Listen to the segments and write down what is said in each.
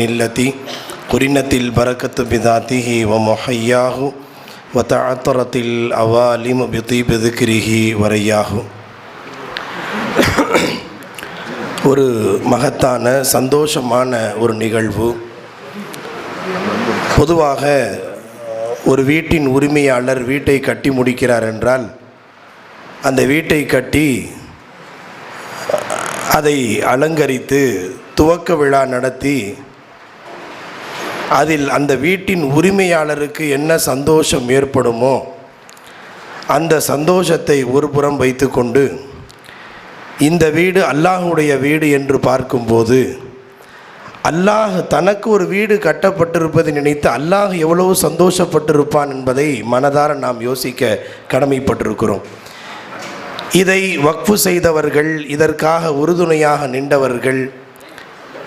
التي قرنت البركة بذاته ومحياه وتعطرت الأوالم بطيب ذكره ورياه ஒரு மகத்தான சந்தோஷமான ஒரு நிகழ்வு பொதுவாக ஒரு வீட்டின் உரிமையாளர் வீட்டை கட்டி முடிக்கிறார் என்றால் அந்த வீட்டை கட்டி அதை அலங்கரித்து துவக்க விழா நடத்தி அதில் அந்த வீட்டின் உரிமையாளருக்கு என்ன சந்தோஷம் ஏற்படுமோ அந்த சந்தோஷத்தை ஒரு புறம் வைத்துக்கொண்டு இந்த வீடு அல்லாஹுடைய வீடு என்று பார்க்கும்போது அல்லாஹ் தனக்கு ஒரு வீடு கட்டப்பட்டிருப்பதை நினைத்து அல்லாஹ் எவ்வளவு சந்தோஷப்பட்டிருப்பான் என்பதை மனதார நாம் யோசிக்க கடமைப்பட்டிருக்கிறோம். இதை வக்ஃபு செய்தவர்கள் இதற்காக உறுதுணையாக நின்றவர்கள்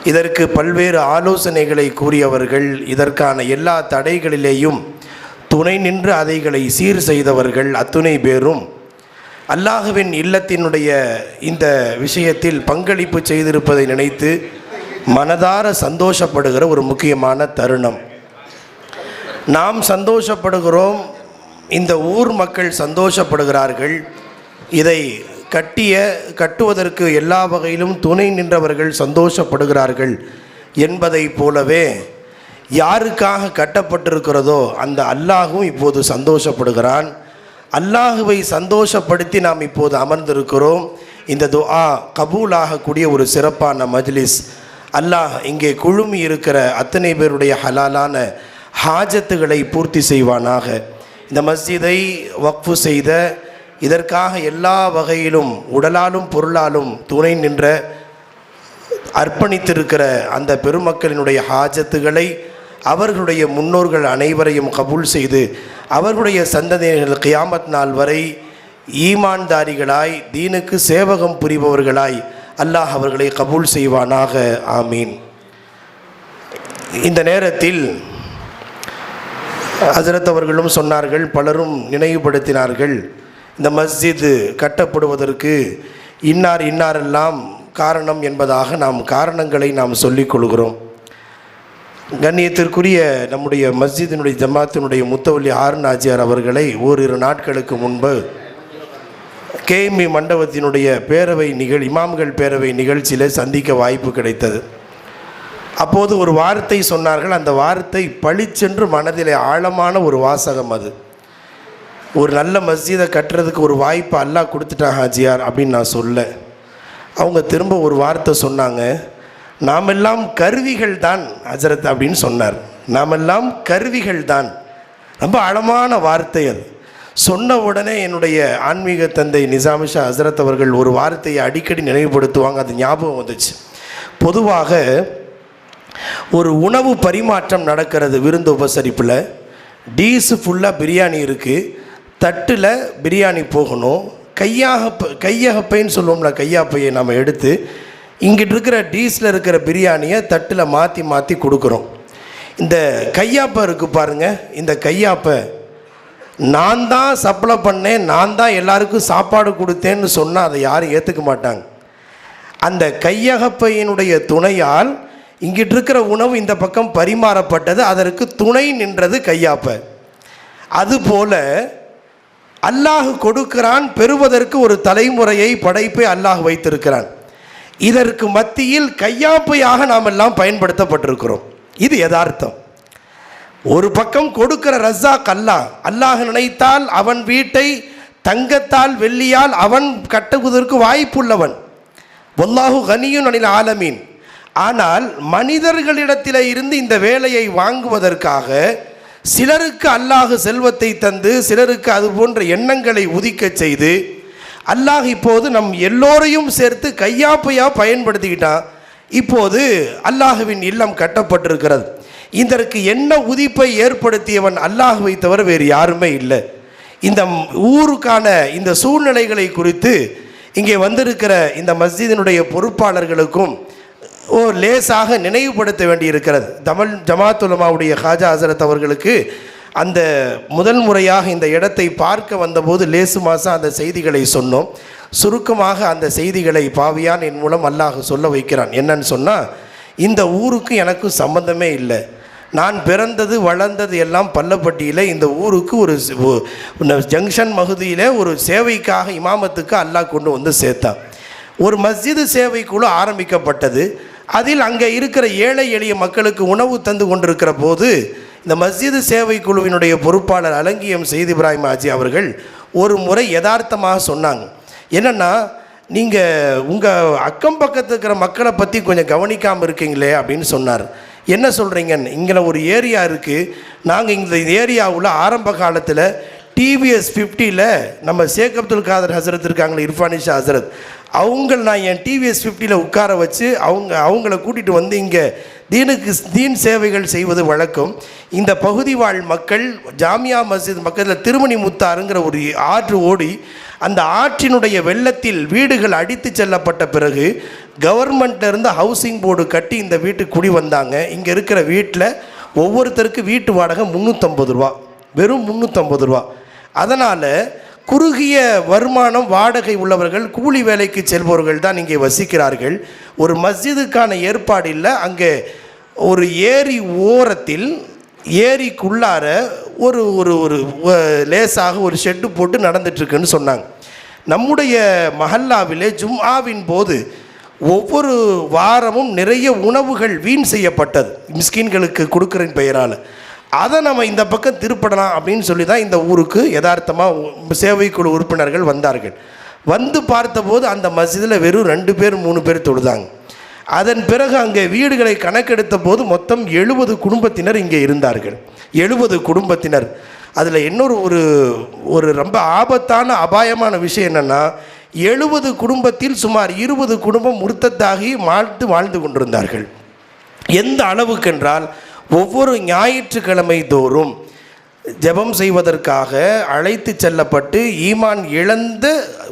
இதற்கு பல்வேறு ஆலோசனைகளை கூறியவர்கள் இதற்கான எல்லா தடைகளிலேயும் துணை நின்று அதைகளை சீர் செய்தவர்கள் அத்துணை பேரும். அல்லாஹுவின் இல்லத்தினுடைய இந்த விஷயத்தில் பங்களிப்பு செய்திருப்பதை நினைத்து மனதார சந்தோஷப்படுகிற ஒரு முக்கியமான தருணம். நாம் சந்தோஷப்படுகிறோம் இந்த ஊர் மக்கள் சந்தோஷப்படுகிறார்கள் இதை கட்டிய கட்டுவதற்கு எல்லா வகையிலும் துணை நின்றவர்கள் சந்தோஷப்படுகிறார்கள் என்பதைப் போலவே யாருக்காக கட்டப்பட்டிருக்கிறதோ அந்த அல்லாஹும் இப்போது சந்தோஷப்படுகிறான். அல்லாஹுவை சந்தோஷப்படுத்தி நாம் இப்போது அமர்ந்திருக்கிறோம். இந்த துஆ கபூலாகக்கூடிய ஒரு சிறப்பான மஜ்லிஸ். அல்லாஹ் இங்கே குழுமி இருக்கிற அத்தனை பேருடைய ஹலாலான ஹாஜத்துகளை பூர்த்தி செய்வானாக. இந்த மஸ்ஜிதை வக்ஃபு செய்த இதற்காக எல்லா வகையிலும் உடலாலும் பொருளாலும் துணை நின்ற அர்ப்பணித்திருக்கிற அந்த பெருமக்களினுடைய ஹாஜத்துகளை அவர்களுடைய முன்னோர்கள் அனைவரையும் கபூல் செய்து அவர்களுடைய சந்ததியினர்கள் கியாமத் நாள் வரை ஈமான்தாரிகளாய் தீனுக்கு சேவகம் புரிபவர்களாய் அல்லாஹ் அவர்களை கபூல் செய்வானாக. ஆமீன். இந்த நேரத்தில் ஹசரத் அவர்களும் சொன்னார்கள் பலரும் நினைவுபடுத்தினார்கள். இந்த மஸ்ஜித் கட்டப்படுவதற்கு இன்னார் இன்னாரெல்லாம் காரணம் என்பதாக நாம் காரணங்களை நாம் சொல்லிக் கொள்கிறோம். கண்ணியத்திற்குரிய நம்முடைய மஸ்ஜிதினுடைய ஜமாத்தினுடைய முத்தவல்லி ஆர் அவர்களை ஓரிரு நாட்களுக்கு முன்பு கேஎம்இ மண்டபத்தினுடைய பேரவை நிகழ் இமாம்கள் பேரவை நிகழ்ச்சியில் சந்திக்க வாய்ப்பு கிடைத்தது. அப்போது ஒரு வார்த்தை சொன்னார்கள். அந்த வார்த்தை பளிச்சென்று மனதிலே ஆழமான ஒரு வாசகம் அது. ஒரு நல்ல மஸ்ஜிதை கட்டுறதுக்கு ஒரு வாய்ப்பு அல்லாஹ் கொடுத்துட்டான் ஹாஜியார் அப்படின்னு நான் சொல்ல. அவங்க திரும்ப ஒரு வார்த்தை சொன்னாங்க. நாமெல்லாம் கருவிகள் தான் ஹஜரத் அப்படின்னு சொன்னார். நாமெல்லாம் கருவிகள் தான். ரொம்ப ஆழமான வார்த்தை அது. சொன்ன உடனே என்னுடைய ஆன்மீக தந்தை நிசாமிஷா ஹசரத் அவர்கள் ஒரு வார்த்தையை அடிக்கடி நினைவுபடுத்துவாங்க. அது ஞாபகம் வந்துச்சு. பொதுவாக ஒரு உணவு பரிமாற்றம் நடக்கிறது விருந்து உபசரிப்பில். டீஸு ஃபுல்லாக பிரியாணி இருக்குது தட்டில் பிரியாணி போகணும். கையாகப்ப கையகப்பைன்னு சொல்லுவோம்ல கையாப்பையை நம்ம எடுத்து இங்கிட்டு இருக்கிற டீஸில் இருக்கிற பிரியாணியை தட்டில் மாற்றி மாற்றி கொடுக்குறோம். இந்த கையாப்பை இருக்குது பாருங்கள் இந்த கையாப்பை நான் தான் சப்ளை பண்ணேன் நான் தான் எல்லாருக்கும் சாப்பாடு கொடுத்தேன்னு சொன்னால் அதை யாரும் ஏற்றுக்க மாட்டாங்க. அந்த கையகப்பையினுடைய துணையால் இங்கிட்டு இருக்கிற உணவு இந்த பக்கம் பரிமாறப்பட்டது அதற்கு துணை நின்றது கையாப்பை. அதுபோல் அல்லாஹ் கொடுக்கிறான் பெறுவதற்கு ஒரு தலைமுறையை படைப்பை அல்லாஹ் வைத்திருக்கிறான். இதற்கு மத்தியில் கையாப்பையாக நாம் எல்லாம் பயன்படுத்தப்பட்டிருக்கிறோம். இது யதார்த்தம். ஒரு பக்கம் கொடுக்கிற ரஸாக் அல்லாஹ் அல்லாஹ் நினைத்தால் அவன் வீட்டை தங்கத்தால் வெள்ளியால் அவன் கட்டுவதற்கு வாய்ப்புள்ளவன். ஒல்லாஹு கனியும் அனில் ஆலமீன். ஆனால் மனிதர்களிடத்தில் இருந்து இந்த வேலையை வாங்குவதற்காக சிலருக்கு அல்லாஹ் செல்வத்தை தந்து சிலருக்கு அது போன்ற எண்ணங்களை உதிக்கச் செய்து அல்லாஹ் இப்போது நம் எல்லோரையும் சேர்த்து கையாப்பையாக பயன்படுத்திக்கிட்டான் இப்போது அல்லாஹுவின் இல்லம் கட்டப்பட்டிருக்கிறது. இதற்கு என்ன உதிப்பை ஏற்படுத்தியவன் அல்லாஹுவை தவிர வேறு யாருமே இல்லை. இந்த ஊருக்கான இந்த சூழ்நிலைகளை குறித்து இங்கே வந்திருக்கிற இந்த மஸ்ஜிதினுடைய பொறுப்பாளர்களுக்கும் ஓ லேசாக நினைவுபடுத்த வேண்டியிருக்கிறது. தமிழ் ஜமாத்துலமாவுடைய ஹாஜா ஹசரத் அவர்களுக்கு அந்த முதல் முறையாக இந்த இடத்தை பார்க்க வந்தபோது லேசு மாதம் அந்த செய்திகளை சொன்னோம். சுருக்கமாக அந்த செய்திகளை பாவியான் என் மூலம் அல்லாஹ் சொல்ல வைக்கிறான். என்னன்னு சொன்னால் இந்த ஊருக்கு எனக்கும் சம்பந்தமே இல்லை. நான் பிறந்தது வளர்ந்தது எல்லாம் பள்ளப்பட்டியில் இந்த ஊருக்கு ஒரு ஜங்ஷன் மகுதியில் ஒரு சேவைக்காக இமாமத்துக்கு அல்லாஹ் கொண்டு வந்து சேர்த்தான். ஒரு மஸ்ஜிது குழு ஆரம்பிக்கப்பட்டது. அதில் அங்கே இருக்கிற ஏழை எளிய மக்களுக்கு உணவு தந்து கொண்டிருக்கிற போது இந்த மஸ்ஜிது சேவை குழுவினுடைய பொறுப்பாளர் அலங்கியம் செய்தி இப்ராஹிம் ஆஜி அவர்கள் ஒரு முறை யதார்த்தமாக சொன்னாங்க. என்னென்னா நீங்கள் உங்கள் அக்கம் பக்கத்து இருக்கிற மக்களை பற்றி கொஞ்சம் கவனிக்காமல் இருக்கீங்களே அப்படின்னு சொன்னார். என்ன சொல்கிறீங்கன்னு இங்கே ஒரு ஏரியா இருக்குது நாங்கள் இந்த ஏரியாவில் ஆரம்ப காலத்தில் டிவிஎஸ் ஃபிஃப்டியில் நம்ம சேக் அப்துல் காதர் ஹசரத் இருக்காங்களே இர்ஃபானிஷா ஹசரத். அவங்கள நான் என் டிவிஎஸ் ஃபிஃப்டியில் உட்கார வச்சு அவங்க அவங்கள கூட்டிகிட்டு வந்து இங்கே தீனுக்கு தீன் சேவைகள் செய்வது வழக்கம். இந்த பகுதி வாழ் மக்கள் ஜாமியா மஸ்ஜித் பக்கத்தில் திருமணி முத்தாருங்கிற ஒரு ஆற்று ஓடி அந்த ஆற்றினுடைய வெள்ளத்தில் வீடுகள் அடித்து செல்லப்பட்ட பிறகு கவர்மெண்ட்லேருந்து ஹவுசிங் போர்டு கட்டி இந்த வீட்டுக்கு குடி வந்தாங்க. இங்கே இருக்கிற வீட்டில் ஒவ்வொருத்தருக்கு வீட்டு வாடகை முந்நூற்றம்பது ரூபா வெறும் முந்நூற்றம்பது ரூபா. அதனால் குறுகிய வருமானம் வாடகை உள்ளவர்கள் கூலி வேலைக்கு செல்பவர்கள் தான் இங்கே வசிக்கிறார்கள். ஒரு மஸ்ஜிதுக்கான ஏற்பாடு இல்லை அங்கே ஒரு ஏரி ஓரத்தில் ஏரிக்குள்ளார ஒரு ஒரு ஒரு லேசாக ஒரு ஷெட்டு போட்டு நடந்துட்டுருக்குன்னு சொன்னாங்க. நம்முடைய மஹல்லாவிலே ஜும்ஆவின் போது ஒவ்வொரு வாரமும் நிறைய உணவுகள் வீண் செய்யப்பட்டது. மிஸ்கின்களுக்கு கொடுக்குறேன் பெயரால். அதை நம்ம இந்த பக்கம் திருப்படலாம் அப்படின்னு சொல்லி தான் இந்த ஊருக்கு யதார்த்தமாக சேவைக்குழு உறுப்பினர்கள் வந்தார்கள். வந்து பார்த்தபோது அந்த மசிதில் வெறும் ரெண்டு பேர் மூணு பேர் தொழுதாங்க. அதன் பிறகு அங்கே வீடுகளை கணக்கெடுத்த போது மொத்தம் எழுபது குடும்பத்தினர் இங்கே இருந்தார்கள். எழுபது குடும்பத்தினர். அதில் இன்னொரு ஒரு ஒரு ரொம்ப ஆபத்தான அபாயமான விஷயம் என்னென்னா எழுபது குடும்பத்தில் சுமார் இருபது குடும்பம் முர்த்தத்தாகி வாழ்த்து வாழ்ந்து கொண்டிருந்தார்கள். எந்த அளவுக்கென்றால் ஒவ்வொரு ஞாயிற்றுக்கிழமை தோறும் ஜெபம் செய்வதற்காக அழைத்து செல்லப்பட்டு ஈமான் இழந்த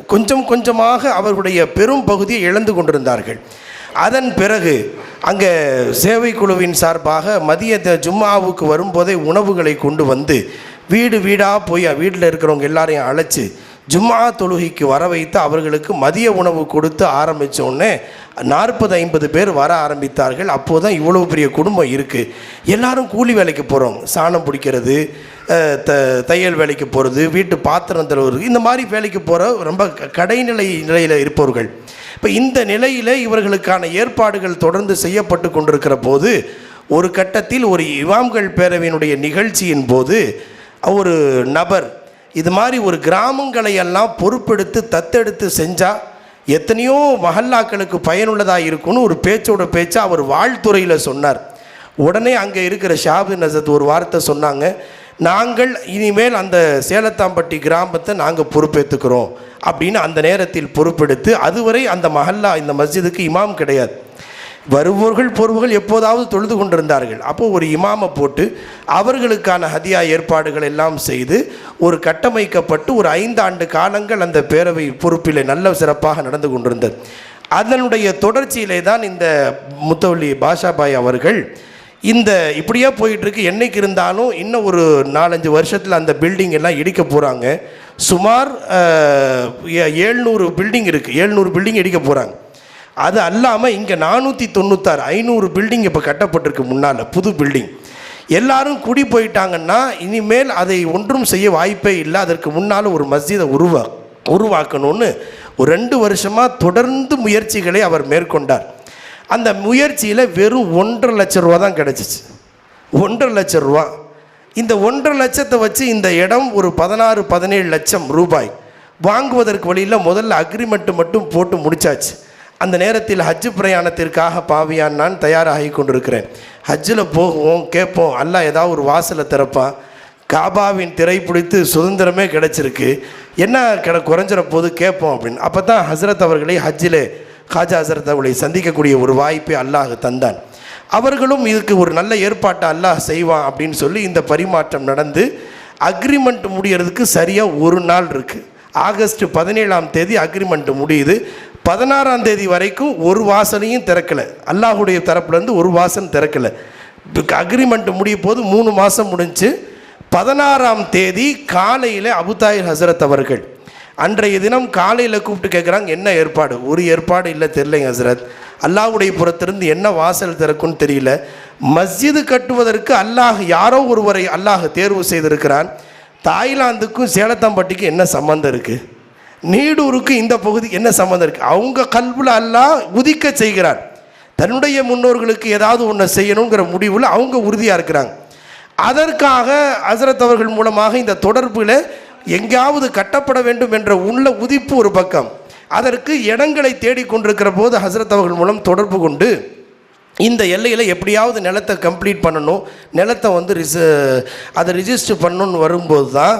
கொஞ்சம் கொஞ்சமாக அவர்களுடைய பெரும் பகுதியை இழந்து கொண்டிருந்தார்கள். அதன் பிறகு அங்கே சேவை குழுவின் சார்பாக மதிய ஜும்மாவுக்கு வரும்போதே உணவுகளை கொண்டு வந்து வீடு வீடாக போய் வீட்டில் இருக்கிறவங்க எல்லாரையும் அழைச்சி ஜும்மா தொழுகைக்கு வர வைத்து அவர்களுக்கு மதிய உணவு கொடுத்து ஆரம்பித்த உடனே நாற்பது ஐம்பது பேர் வர ஆரம்பித்தார்கள். அப்போது தான் இவ்வளோ பெரிய குடும்பம் இருக்குது எல்லாரும் கூலி வேலைக்கு போகிறோம் சாணம் பிடிக்கிறது த தையல் வேலைக்கு போகிறது வீட்டு பாத்திரம் தருவது இந்த மாதிரி வேலைக்கு போகிற ரொம்ப க- கடைநிலை நிலையில் இருப்பவர்கள். இப்போ இந்த நிலையில் இவர்களுக்கான ஏற்பாடுகள் தொடர்ந்து செய்யப்பட்டு கொண்டிருக்கிற போது ஒரு கட்டத்தில் ஒரு இவாம்கள் பேரவையினுடைய நிகழ்ச்சியின் போது ஒரு நபர் இது மாதிரி ஒரு கிராமங்களை எல்லாம் பொறுப்பெடுத்து தத்தெடுத்து செஞ்சால் எத்தனையோ மஹல்லாக்களுக்கு பயனுள்ளதாக இருக்கும்னு ஒரு பேச்சோட பேச்சா அவர் வாழ்த்துறையில் சொன்னார். உடனே அங்கே இருக்கிற ஷாபு நசத் ஒரு வார்த்தை சொன்னாங்க நாங்கள் இனிமேல் அந்த சேலத்தாம்பட்டி கிராமத்தை நாங்கள் பொறுப்பேற்றுக்கிறோம் அப்படின்னு அந்த நேரத்தில் பொறுப்பெடுத்து அதுவரை அந்த மஹல்லா இந்த மஸ்ஜிதுக்கு இமாம் கிடையாது. வருபவர்கள் போர்வர்கள் எப்போதாவது தொழுது கொண்டிருந்தார்கள். அப்போது ஒரு இமாமை போட்டு அவர்களுக்கான ஹதியா ஏற்பாடுகள் எல்லாம் செய்து ஒரு கட்டமைக்கப்பட்டு ஒரு ஐந்தாண்டு காலங்கள் அந்த பேரவை பொறுப்பிலே நல்ல சிறப்பாக நடந்து கொண்டிருந்தது. அதனுடைய தொடர்ச்சியிலே தான் இந்த முத்தவள்ளி பாஷாபாய் அவர்கள் இந்த இப்படியே போயிட்டுருக்கு என்றைக்கு இருந்தாலும் இன்னும் ஒரு நாலஞ்சு வருஷத்தில் அந்த பில்டிங் எல்லாம் இடிக்க போகிறாங்க சுமார் ஏழ்நூறு பில்டிங் இருக்குது ஏழ்நூறு பில்டிங் இடிக்க போகிறாங்க அது அல்லாமல் இங்கே நானூற்றி தொண்ணூத்தாறு ஐநூறு பில்டிங் இப்போ கட்டப்பட்டிருக்கு முன்னால் புது பில்டிங் எல்லாரும் குடி போயிட்டாங்கன்னா இனிமேல் அதை ஒன்றும் செய்ய வாய்ப்பே இல்லை. அதற்கு முன்னால் ஒரு மஸ்ஜிதை உருவா உருவாக்கணும்னு ஒரு ரெண்டு வருஷமாக தொடர்ந்து முயற்சிகளை அவர் மேற்கொண்டார். அந்த முயற்சியில் வெறும் ஒன்றரை லட்ச ரூபா தான் கிடச்சிச்சு. ஒன்றரை லட்ச ரூபா. இந்த ஒன்றரை லட்சத்தை வச்சு இந்த இடம் ஒரு பதினாறு பதினேழு லட்சம் ரூபாய். வாங்குவதற்கு வழியில் முதல்ல அக்ரிமெண்ட்டு மட்டும் போட்டு முடிச்சாச்சு. அந்த நேரத்தில் ஹஜ்ஜு பிரயாணத்திற்காக பாவியான் நான் தயாராகி கொண்டிருக்கிறேன். ஹஜ்ஜில் போகுவோம் கேட்போம் அல்லாஹ் ஏதாவது ஒரு வாசலை திறப்பான் காபாவின் திரை பிடித்து சுதந்திரமே கிடச்சிருக்கு. என்ன கிட குறைஞ்சிற போது கேட்போம் அப்படின்னு. அப்போ தான் ஹசரத் அவர்களை ஹஜ்ஜிலே ஹாஜா ஹசரத் அவர்களை சந்திக்கக்கூடிய ஒரு வாய்ப்பை அல்லாஹ் தந்தான். அவர்களும் இதுக்கு ஒரு நல்ல ஏற்பாட்டை அல்லாஹ் செய்வான் அப்படின்னு சொல்லி இந்த பரிமாற்றம் நடந்து அக்ரிமெண்ட் முடியறதுக்கு சரியாக ஒரு நாள் இருக்குது ஆகஸ்ட் பதினேழாம் தேதி அக்ரிமெண்ட் முடியுது. பதினாறாம் தேதி வரைக்கும் ஒரு வாசலையும் திறக்கலை. அல்லாஹுடைய தரப்புலேருந்து ஒரு வாசன் திறக்கலை. அக்ரிமெண்ட் முடிய போது மூணு மாதம் முடிஞ்சு பதினாறாம் தேதி காலையில் அபுதாயிர் ஹசரத் அவர்கள் அன்றைய தினம் காலையில் கூப்பிட்டு கேட்குறாங்க என்ன ஏற்பாடு? ஒரு ஏற்பாடு இல்லை தெரிலங்க ஹசரத். அல்லாஹுடைய புறத்திலிருந்து என்ன வாசல் திறக்கும்னு தெரியல. மஸ்ஜிது கட்டுவதற்கு அல்லாஹ் யாரோ ஒருவரை அல்லாஹ் தேர்வு செய்திருக்கிறான். தாய்லாந்துக்கும் சேலத்தாம்பட்டிக்கும் என்ன சம்மந்தம் இருக்குது நீடூருக்கு இந்த பகுதி என்ன சம்மந்தம் இருக்குது அவங்க கல்வில் அல்லாஹ் உதிக்க செய்கிறார். தன்னுடைய முன்னோர்களுக்கு ஏதாவது ஒன்று செய்யணுங்கிற முடிவில் அவங்க உறுதியாக இருக்கிறாங்க. அதற்காக ஹசரத் அவர்கள் மூலமாக இந்த தொடர்பில் எங்கேயாவது கட்டப்பட வேண்டும் என்ற உள்ள உதிப்பு ஒரு பக்கம். அதற்கு இடங்களை தேடிக்கொண்டிருக்கிற போது ஹசரத் அவர்கள் மூலம் தொடர்பு கொண்டு இந்த எல்லையில் எப்படியாவது நிலத்தை கம்ப்ளீட் பண்ணணும். நிலத்தை வந்து ரிச அதை ரிஜிஸ்டர் பண்ணணும்னு வரும்போது தான்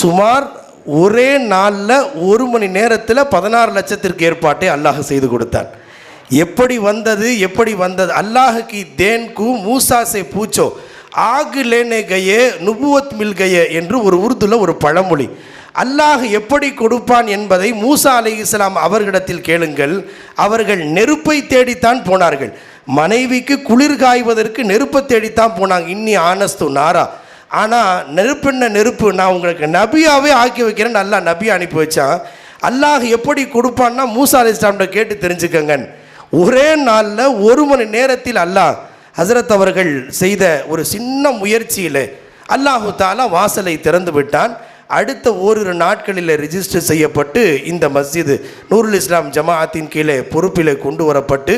சுமார் ஒரே நாளில் ஒரு மணி நேரத்தில் பதினாறு லட்சத்திற்கு ஏற்பாட்டை அல்லாஹ் செய்து கொடுத்தான். எப்படி வந்தது எப்படி வந்தது? அல்லாஹுக்கு தேன்கு மூசாசே பூச்சோ? ஆகு லேனே கயே நுபுவத் மில் என்று ஒரு உருதுல ஒரு பழமொழி. அல்லாஹ் எப்படி கொடுப்பான் என்பதை மூசா அலி இஸ்லாம் அவர்களிடத்தில் கேளுங்கள். அவர்கள் நெருப்பை தேடித்தான் போனார்கள். மனைவிக்கு குளிர் காய்வதற்கு நெருப்பை தேடித்தான் போனாங்க. இன்னி ஆனஸ்து நாரா. ஆனால் நெருப்புன்ன நெருப்பு நான் உங்களுக்கு நபியாகவே ஆக்கி வைக்கிறேன் நல்லா நபியை அனுப்பி வச்சான். அல்லாஹ் எப்படி கொடுப்பான்னா மூசா அலி இஸ்லாம்கிட்ட கேட்டு தெரிஞ்சுக்கங்க ஒரே நாளில் ஒரு மணி நேரத்தில் அல்லாஹ் ஹசரத் அவர்கள் செய்த ஒரு சின்ன முயற்சியில் அல்லாஹு தாலா வாசலை திறந்து விட்டான். அடுத்த ஓரிரு நாட்களில் ரிஜிஸ்டர் செய்யப்பட்டு இந்த மஸ்ஜிது நூருல் இஸ்லாம் ஜமாஅத்தின் கீழே பொறுப்பில் கொண்டு வரப்பட்டு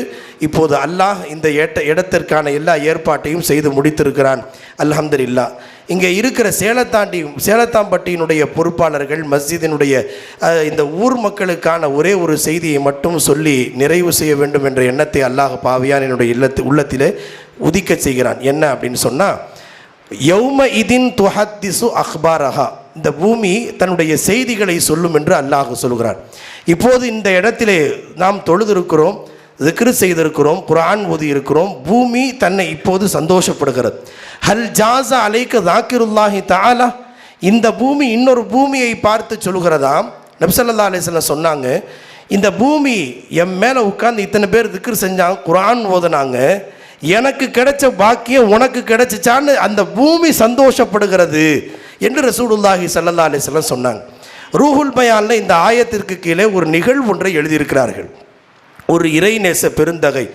இப்போது அல்லாஹ் இந்த ஏட்ட இடத்திற்கான எல்லா ஏற்பாட்டையும் செய்து முடித்திருக்கிறான். அல்ஹம்துலில்லா. இங்கே இருக்கிற சேலத்தாண்டி சேலத்தாம்பட்டியினுடைய பொறுப்பாளர்கள் மஸ்ஜிதினுடைய இந்த ஊர் மக்களுக்கான ஒரே ஒரு செய்தியை மட்டும் சொல்லி நிறைவு செய்ய வேண்டும் என்ற எண்ணத்தை அல்லாஹ் பாவியான் என்னுடைய இல்லத்து உள்ளத்திலே உதிக்க செய்கிறான். என்ன அப்படின்னு சொன்னால் யௌம இதின் துஹத்திசு அஹ்பாரஹா. இந்த பூமி தன்னுடைய செய்திகளை சொல்லும் என்று அல்லாஹ் சொல்கிறார் இப்போது இந்த இடத்திலே நாம் தொழுதிருக்கிறோம் ஜிக்ரு செய்திருக்கிறோம் குரான் ஓதி இருக்கிறோம் பூமி தன்னை இப்போது சந்தோஷப்படுகிறது. ஹல் ஜாசா அலைக்க தாக்கிருல்லாஹி தாலா இந்த பூமி இன்னொரு பூமியை பார்த்து சொல்கிறதாம் நப்சல்லா அலிஸ்லாம் சொன்னாங்க இந்த பூமி என் மேலே உட்கார்ந்து இத்தனை பேர் திக்ரு செஞ்சாங்க குரான் ஓதுனாங்க எனக்கு கிடைச்ச பாக்கியம் உனக்கு கிடைச்சிச்சான்னு அந்த பூமி சந்தோஷப்படுகிறது. என்று ரசூலுல்லாஹி சல்லா அலிஸ்லாம் சொன்னாங்க. ரூஹுல் பயானில் இந்த ஆயத்திற்கு கீழே ஒரு நிகழ்வு ஒன்றை எழுதியிருக்கிறார்கள். ஒரு இறைநேச பெருந்தகை.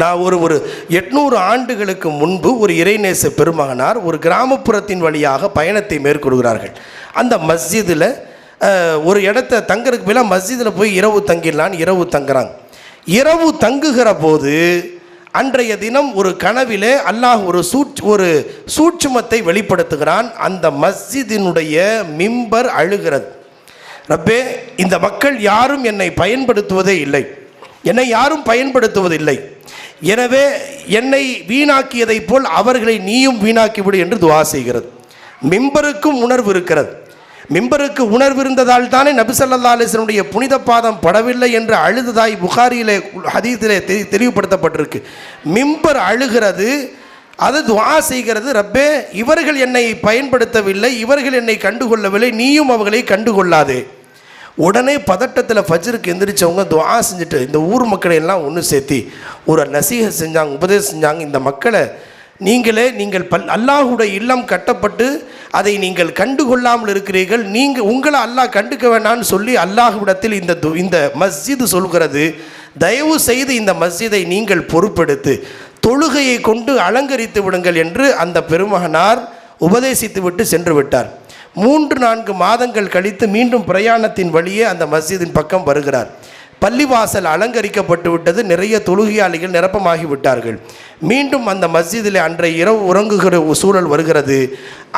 நான் ஒரு ஒரு எட்நூறு ஆண்டுகளுக்கு முன்பு ஒரு இறைநேச பெருமகனார் ஒரு கிராமப்புறத்தின் வழியாக பயணத்தை மேற்கொள்கிறார்கள். அந்த மஸ்ஜிதில் ஒரு இடத்த தங்கறதுக்கு மேலே மஸ்ஜிதில் போய் இரவு தங்கிடலான்னு இரவு தங்குறாங்க. இரவு தங்குகிற போது அன்றைய தினம் ஒரு கனவிலே அல்லாஹ் ஒரு சூட் ஒரு சூட்சுமத்தை வெளிப்படுத்துகிறான். அந்த மஸ்ஜிதினுடைய மிம்பர் அழுகிறது. ரப்பே இந்த மக்கள் யாரும் என்னை பயன்படுத்துவதே இல்லை. என்னை யாரும் பயன்படுத்துவதில்லை. எனவே என்னை வீணாக்கியதைப் போல் அவர்களை நீயும் வீணாக்கிவிடு என்று துவா செய்கிறது. மிம்பருக்கும் உணர்வு இருக்கிறது. மிம்பருக்கு உணர்வு இருந்ததால் தானே நபிசல்லா அலிஸ்லனுடைய புனித பாதம் படவில்லை என்று அழுததாய் புகாரியிலே ஹதீஸிலே தெரி தெளிவுபடுத்தப்பட்டிருக்கு. மிம்பர் அழுகிறது அது துவா செய்கிறது ரப்பே இவர்கள் என்னை பயன்படுத்தவில்லை இவர்கள் என்னை கண்டுகொள்ளவில்லை நீயும் அவர்களை கண்டுகொள்ளாதே. உடனே பதட்டத்தில் ஃபஜ்ருக்கு எந்திரிச்சவங்க துவா செஞ்சுட்டு இந்த ஊர் மக்களை எல்லாம் ஒன்று சேர்த்தி ஒரு நசீக செஞ்சாங்க உபதேசம் செஞ்சாங்க இந்த மக்களை நீங்களே நீங்கள் பல் அல்லாஹுடைய இல்லம் கட்டப்பட்டு அதை நீங்கள் கண்டுகொள்ளாமல் இருக்கிறீர்கள். நீங்கள் உங்களை அல்லாஹ் கண்டுக்க வேண்டாம்னு சொல்லி அல்லாஹுவிடத்தில் இந்த து- இந்த மஸ்ஜிது சொல்கிறது. தயவு செய்து இந்த மஸ்ஜிதை நீங்கள் பொறுப்பெடுத்து தொழுகையை கொண்டு அலங்கரித்து விடுங்கள் என்று அந்த பெருமகனார் உபதேசித்து விட்டு சென்று விட்டார். மூன்று நான்கு மாதங்கள் கழித்து மீண்டும் பிரயாணத்தின் வழியே அந்த மஸ்ஜிதின் பக்கம் வருகிறார். பள்ளிவாசல் அலங்கரிக்கப்பட்டு விட்டது. நிறைய தொழுகையாளிகள் நிரப்பமாகி விட்டார்கள். மீண்டும் அந்த மஸ்ஜிதில் அன்றைய இரவு உறங்குகிற ஒரு சூழல் வருகிறது.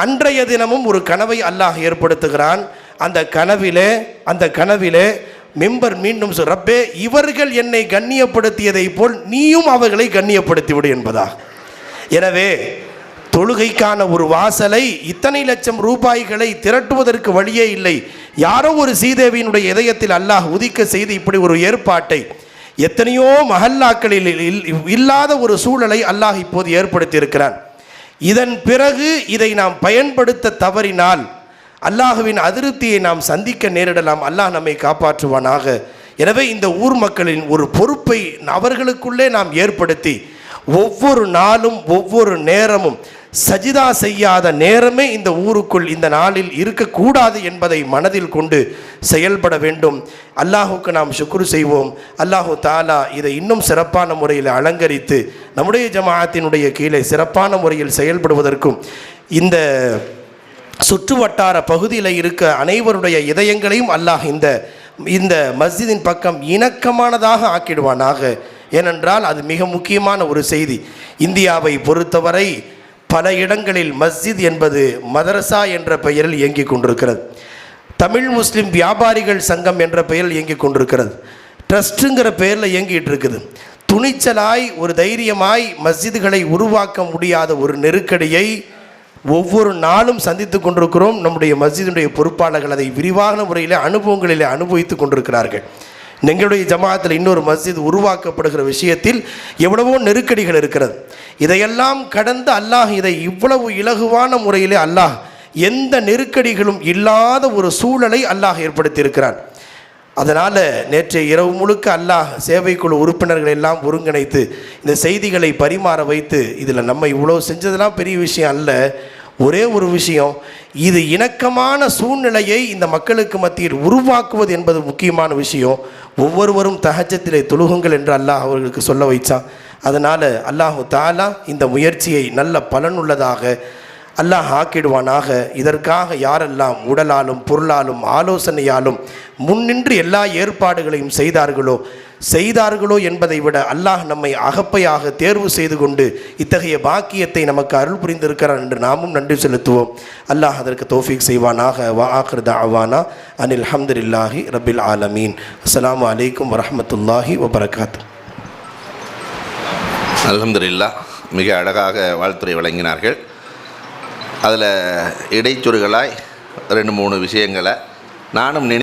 அன்றைய தினமும் ஒரு கனவை அல்லாஹ் ஏற்படுத்துகிறான். அந்த கனவிலே அந்த கனவிலே மெம்பர் மீண்டும் சொல், ரப்பே இவர்கள் என்னை கண்ணியப்படுத்தியதைப் போல் நீயும் அவர்களை கண்ணியப்படுத்திவிடு என்பதாக. எனவே தொழுகைக்கான ஒரு வாசலை இத்தனை லட்சம் ரூபாய்களை திரட்டுவதற்கு வழியே இல்லை. யாரோ ஒரு சீதேவியினுடைய இதயத்தில் அல்லாஹ் உதிக்க செய்து இப்படி ஒரு ஏற்பாட்டை. எத்தனையோ மஹல்லாக்களில் இல்- இல்லாத ஒரு சூழலை அல்லாஹ் இப்போது ஏற்படுத்தியிருக்கிறான். இதன் பிறகு இதை நாம் பயன்படுத்த தவறினால் அல்லாஹுவின் அதிருப்தியை நாம் சந்திக்க நேரிடலாம். அல்லாஹ் நம்மை காப்பாற்றுவானாக. எனவே இந்த ஊர் மக்களின் ஒரு பொறுப்பை அவர்களுக்குள்ளே நாம் ஏற்படுத்தி ஒவ்வொரு நாளும் ஒவ்வொரு நேரமும் சஜிதா செய்யாத நேரமே இந்த ஊருக்குள் இந்த நாளில் இருக்கக்கூடாது என்பதை மனதில் கொண்டு செயல்பட வேண்டும். அல்லாஹுக்கு நாம் சுக்குரு செய்வோம். அல்லாஹு தாலா இதை இன்னும் சிறப்பான முறையில் அலங்கரித்து நம்முடைய ஜமாஅத்தினுடைய கீழே சிறப்பான முறையில் செயல்படுவதற்கும் இந்த சுற்று வட்டார பகுதியில் இருக்க அனைவருடைய இதயங்களையும் அல்லாஹ் இந்த இந்த மஸ்ஜிதின் பக்கம் இணக்கமானதாக ஆக்கிடுவானாக. ஏனென்றால் அது மிக முக்கியமான ஒரு செய்தி. இந்தியாவை பொறுத்தவரை பல இடங்களில் மஸ்ஜித் என்பது மதரசா என்ற பெயரில் இயங்கிக் கொண்டிருக்கிறது. தமிழ் முஸ்லிம் வியாபாரிகள் சங்கம் என்ற பெயரில் இயங்கிக் கொண்டிருக்கிறது. ட்ரஸ்ட்டுங்கிற பெயரில் இயங்கிட்டு இருக்குது. துணிச்சலாய் ஒரு தைரியமாய் மஸ்ஜிதுகளை உருவாக்க முடியாத ஒரு நெருக்கடியை ஒவ்வொரு நாளும் சந்தித்து கொண்டிருக்கிறோம். நம்முடைய மஸ்ஜிதுடைய பொறுப்பாளர்கள் அதை விரிவான முறையில் அனுபவங்களில் அனுபவித்து கொண்டிருக்கிறார்கள். எங்களுடைய ஜமாத்தில் இன்னொரு மஸ்ஜித் உருவாக்கப்படுகிற விஷயத்தில் எவ்வளவோ நெருக்கடிகள் இருக்கிறது. இதையெல்லாம் கடந்து அல்லாஹ் இதை இவ்வளவு இலகுவான முறையிலே அல்லாஹ் எந்த நெருக்கடிகளும் இல்லாத ஒரு சூழலை அல்லாஹ் ஏற்படுத்தியிருக்கிறான். அதனால் நேற்றைய இரவு முழுக்க அல்லாஹ் சேவைக்குழு உறுப்பினர்கள் எல்லாம் ஒருங்கிணைத்து இந்த செய்திகளை பரிமாற வைத்து இதில் நம்ம இவ்வளோ செஞ்சதெல்லாம் பெரிய விஷயம் அல்ல. ஒரே ஒரு விஷயம் இது இணக்கமான சூழ்நிலையை இந்த மக்களுக்கு மத்தியில் உருவாக்குவது என்பது முக்கியமான விஷயம். ஒவ்வொருவரும் தகச்சத்திலே தொழுகுங்கள் என்று அல்லாஹ் அவர்களுக்கு சொல்ல வைச்சான் அதனால் அல்லாஹு தாலா இந்த முயற்சியை நல்ல பலனுள்ளதாக அல்லாஹ் ஆக்கிடுவானாக. இதற்காக யாரெல்லாம் உடலாலும் பொருளாலும் ஆலோசனையாலும் முன்னின்று எல்லா ஏற்பாடுகளையும் செய்தார்களோ செய்தார்களோ என்பதை விட அல்லாஹ் நம்மை அகப்பையாக தேர்வு செய்து கொண்டு இத்தகைய பாக்கியத்தை நமக்கு அருள் புரிந்திருக்கிறார் என்று நாமும் நன்றி செலுத்துவோம். அல்லாஹ் அதற்கு தோஃபிக் செய்வானாக. வா ஆக்ரத அவானா அனில் ஹம்துல்லாஹி ரபில் ஆலமீன். அஸ்லாம் அலைக்கும் வரமத்துல்லாஹி வபரகாத் அலமதுல்லா மிக அழகாக வாழ்த்துறை வழங்கினார்கள். அதில் இடைச்சொருகளாய் ரெண்டு மூணு விஷயங்களை நானும் நினை